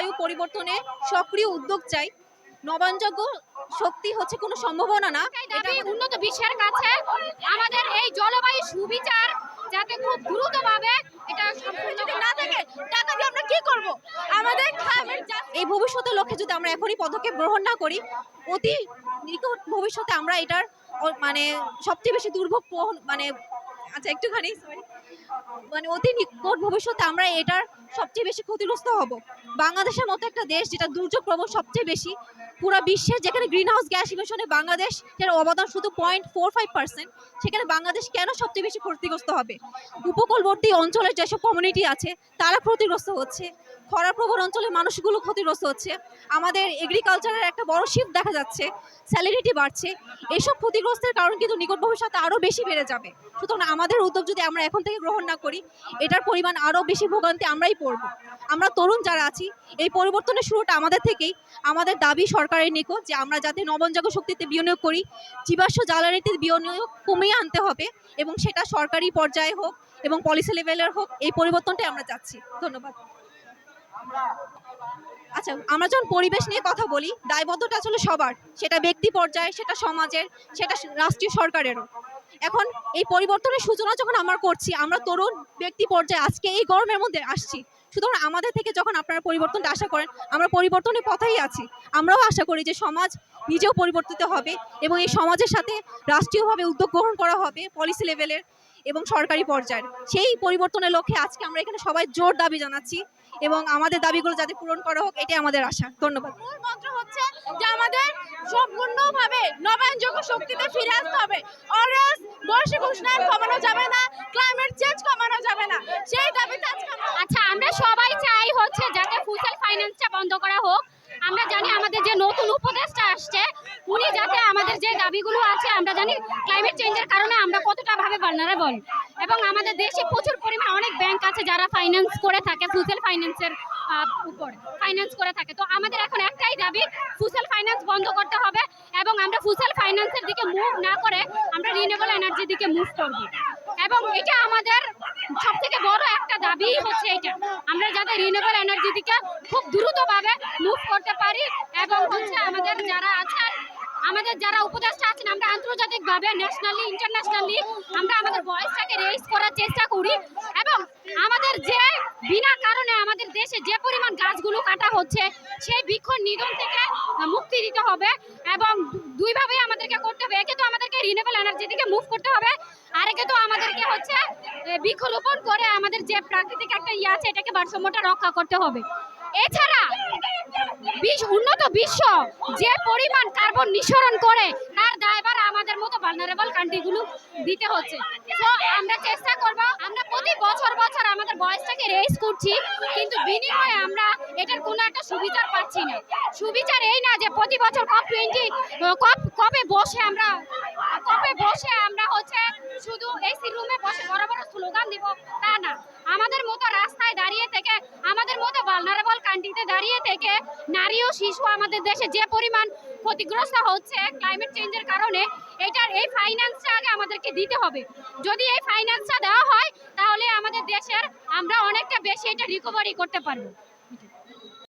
জলবায়ু পরিবর্তনে সক্রিয় উদ্যোগ চাই। নবায়নযোগ্য শক্তি হচ্ছে কোনো সম্ভাবনা না। এটা উন্নত বিশ্বের কাছে। আমাদের এই জলবায়ু সুবিচার যাতে খুব দ্রুতভাবে এটা সম্পূর্ণ না থাকে টাকা দিয়ে আমরা কি করব? আমাদের এই ভবিষ্যতের লক্ষ্যে যদি আমরা এখনই পদক্ষেপ গ্রহণ না করি অতি নিকট ভবিষ্যতে আমরা এটার মানে সবচেয়ে বেশি দুর্ভোগ মানে আচ্ছা একটুখানি। মানে অতি নিকট ভবিষ্যতে আমরা এটার সবচেয়ে বেশি ক্ষতিগ্রস্ত হব। বাংলাদেশের মতো একটা দেশ যেটা দুর্যোগ প্রবণ সবচেয়ে বেশি, পুরো বিশ্বে যেখানে গ্রিন হাউস গ্যাস ইমিশনে বাংলাদেশ এর অবদান শুধু পয়েন্ট ফোর ফাইভ পার্সেন্ট সেখানে বাংলাদেশ কেন সবচেয়ে বেশি ক্ষতিগ্রস্ত হবে? উপকূলবর্তী অঞ্চলের যেসব কমিউনিটি আছে, তারা ক্ষতিগ্রস্ত হচ্ছে। খরাপ্রবণ অঞ্চলের মানুষগুলো ক্ষতিগ্রস্ত হচ্ছে। আমাদের এগ্রিকালচারের একটা বড় শিফট দেখা যাচ্ছে স্যালারিটি বাড়ছে। এইসব ক্ষতিগ্রস্তের কারণ কিন্তু নিকট ভবিষ্যতে আরও বেশি বেড়ে যাবে। সুতরাং আমাদের উদ্যোগ যদি আমরা এখন থেকে গ্রহণ না করি, এটার পরিমাণ আরও বেশি ভোগান্তি আমরাই পড়ব। আমরা তরুণ যারা আছি, এই পরিবর্তনের শুরুটা আমাদের থেকেই আমাদের দাবি সরকারের নিকট যে আমরা যাতে নবনজাগ শক্তিতে বিনিয়োগ করি, জীবাশ্ম জ্বালানিতে বিনিয়োগ কমিয়ে আনতে হবে এবং সেটা সরকারি পর্যায়ে হোক এবং পলিসি লেভেলের হোক, এই পরিবর্তনটাই আমরা চাচ্ছি। ধন্যবাদ। আচ্ছা আমরা যখন পরিবেশ নিয়ে কথা বলি, দায়বদ্ধতা আসলে সবার, সেটা ব্যক্তি পর্যায়ে, সেটা সমাজের, সেটা রাষ্ট্রীয় সরকারেরও। এখন এই পরিবর্তনের সূচনা যখন আমরা করছি, আমরা তরুণ ব্যক্তি পর্যায়ে আজকে এই গরমের মধ্যে আসছি সুতরাং আমাদের থেকে যখন আপনারা পরিবর্তনটা আশা করেন, আমরা পরিবর্তনের পথেই আছি। আমরাও আশা করি যে সমাজ নিজেও পরিবর্তিত হবে এবং এই সমাজের সাথে রাষ্ট্রীয়ভাবে উদ্যোগ গ্রহণ করা হবে পলিসি লেভেলের এবং সরকারি পর্যায়ের। সেই পরিবর্তনের লক্ষ্যে আজকে আমরা এখানে সবাই জোর দাবি জানাচ্ছি এবং আমাদের দাবিগুলো যাতে পূরণ করা হোক, এটাই আমাদের আশা। ধন্যবাদ। মূল মন্ত্র হচ্ছে যে আমাদের সম্পূর্ণভাবে নবায়নযোগ্য শক্তিতে ফিরে আসতে হবে। অরেস কমানো যাবে না ক্লাইমেট চেঞ্জ কমানো যাবে না। সেই দাবিতে আজকে আচ্ছা আমরা সবাই চাই হচ্ছে যাতে ফুসেল ফাইন্যান্সটা বন্ধ করা হোক আমরা জানি আমাদের যে নতুন উপদেষ্টা আসছে, উনি যাতে আমাদের যে দাবিগুলো আছে, আমরা জানি ক্লাইমেট চেঞ্জের কারণে আমরা কতটা ভাবে ভালনারেবল এবং আমাদের দেশে প্রচুর পরিমাণ অনেক ব্যাংক আছে যারা ফাইন্যান্স করে থাকে ফুসেল ফাইন্যান্সের উপর ফাইন্যান্স করে থাকে। তো আমাদের এখন একটাই দাবি ফুসেল ফাইন্যান্স বন্ধ করতে হবে এবং আমরা ফুসেল ফাইন্যান্সের দিকে মুভ না করে আমরা রিনিউয়েবল এনার্জির দিকে মুভ করব। এবং এটা আমাদের সব থেকে বড় একটা দাবি হচ্ছে এটা। যাতে এনার্জি দিকে খুব দ্রুতভাবে মুভ করতে পারি এবং হচ্ছে আমাদের যারা আছেন আমাদের যারা উপদেষ্টা আছেন, আমরা আন্তর্জাতিকভাবে ন্যাশনালি ইন্টারন্যাশনালি আমরা আমাদের ভয়েসটাকে রেজ করার চেষ্টা করি এবং আমাদের যে বিনা কারণে আমাদের দেশে যে পরিমাণ গাছগুলো কাটা হচ্ছে, সেই বৃক্ষ নিধন থেকে মুক্তি দিতে হবে এবং দুইভাবেই আমাদেরকে করতে হবে। একে তো আমাদেরকে রিনিউয়েবল এনার্জি দিকে মুভ করতে হবে, আর একে তো আমাদেরকে হচ্ছে বৃক্ষরোপণ করে আমাদের যে প্রাকৃতিক একটা ইয়ে আছে, এটাকে ভারসাম্যটা রক্ষা করতে হবে। এছাড়া বিশ্ব উন্নত বিশ্ব যে পরিমাণ কার্বন নিঃসরণ করে, তার দায়ভার আমাদের মতো ভালনারেবল কান্ট্রিগুলো দিতে হচ্ছে। তো আমরা চেষ্টা করব, আমরা প্রতি বছর বছর আমাদের বয়সটাকে রেস করছি, কিন্তু বিনিময়ে আমরা এটার কোনো একটা সুবিচার পাচ্ছি না। সুবিচার এই না যে প্রতি বছর কপ টোয়েন্টি কপ কপে বসে আমরা কপে বসে আমরা হচ্ছে শুধু এসি রুমে বসে বড় বড় স্লোগান দিব, তা না। আমাদের মতো রাস্তায় দাঁড়িয়ে থেকে, আমাদের মতো ভালনারেবল কান্ট্রিতে দাঁড়িয়ে থেকে নারী ও শিশু আমাদের দেশে যে পরিমাণ ক্ষতিগ্রস্ত হচ্ছে ক্লাইমেট চেঞ্জের কারণে, এটার এই ফাইন্যান্সটা আগে আমাদেরকে দিতে হবে। যদি এই ফাইন্যান্সটা দেওয়া হয়, তাহলে আমাদের দেশের আমরা অনেকটা বেশি এটা রিকভারি করতে পারব।